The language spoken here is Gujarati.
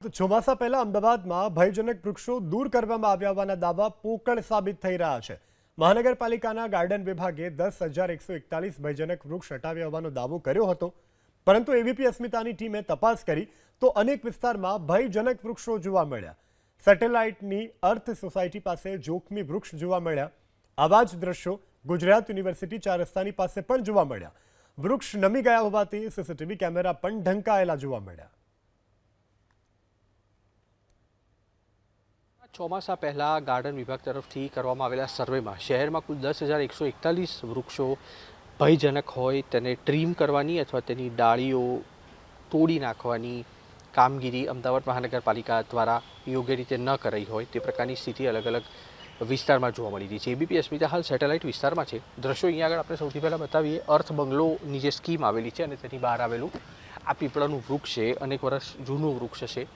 ચોમાસા પહેલા અમદાવાદમાં ભયજનક વૃક્ષો દૂર કરવામાં આવ્યા હોવાના દાવા પોકળ સાબિત થઈ રહ્યા છે. મહાનગરપાલિકાના ગાર્ડન વિભાગે દસ હજાર એકસો એકતાલીસ ભયજનક વૃક્ષ હટાવ્યા હોવાનો દાવો કર્યો હતો. પરંતુ એવીપી અસ્મિતાની ટીમે તપાસ કરી તો અનેક વિસ્તારમાં ભયજનક વૃક્ષો જોવા મળ્યા. સેટેલાઇટની અર્થ સોસાયટી પાસે જોખમી વૃક્ષ જોવા મળ્યા. આવા જ દ્રશ્યો ગુજરાત યુનિવર્સિટી ચાર રસ્તાની પાસે પણ જોવા મળ્યા. વૃક્ષ નમી ગયા હોવાથી સીસીટીવી કેમેરા પણ ઢંકાયેલા જોવા મળ્યા. ચોમાસા પહેલાં ગાર્ડન વિભાગ તરફથી કરવામાં આવેલા સર્વેમાં શહેરમાં કુલ દસ હજાર એકસો એકતાલીસ વૃક્ષો ભયજનક હોય તેને ટ્રીમ કરવાની અથવા તેની ડાળીઓ તોડી નાખવાની કામગીરી અમદાવાદ મહાનગરપાલિકા દ્વારા યોગ્ય રીતે ન કરાઈ હોય તે પ્રકારની સ્થિતિ અલગ અલગ વિસ્તારમાં જોવા મળી રહી છે. એબીપી અસ્મિતા હાલ સેટેલાઇટ વિસ્તારમાં છે. દ્રશ્યો અહીંયા આગળ આપણે સૌથી પહેલાં બતાવીએ. અર્થ બંગલોની જે સ્કીમ આવેલી છે અને તેની બહાર આવેલું આ પીપળાનું વૃક્ષ છે. અનેક વર્ષ જૂનું વૃક્ષ છે.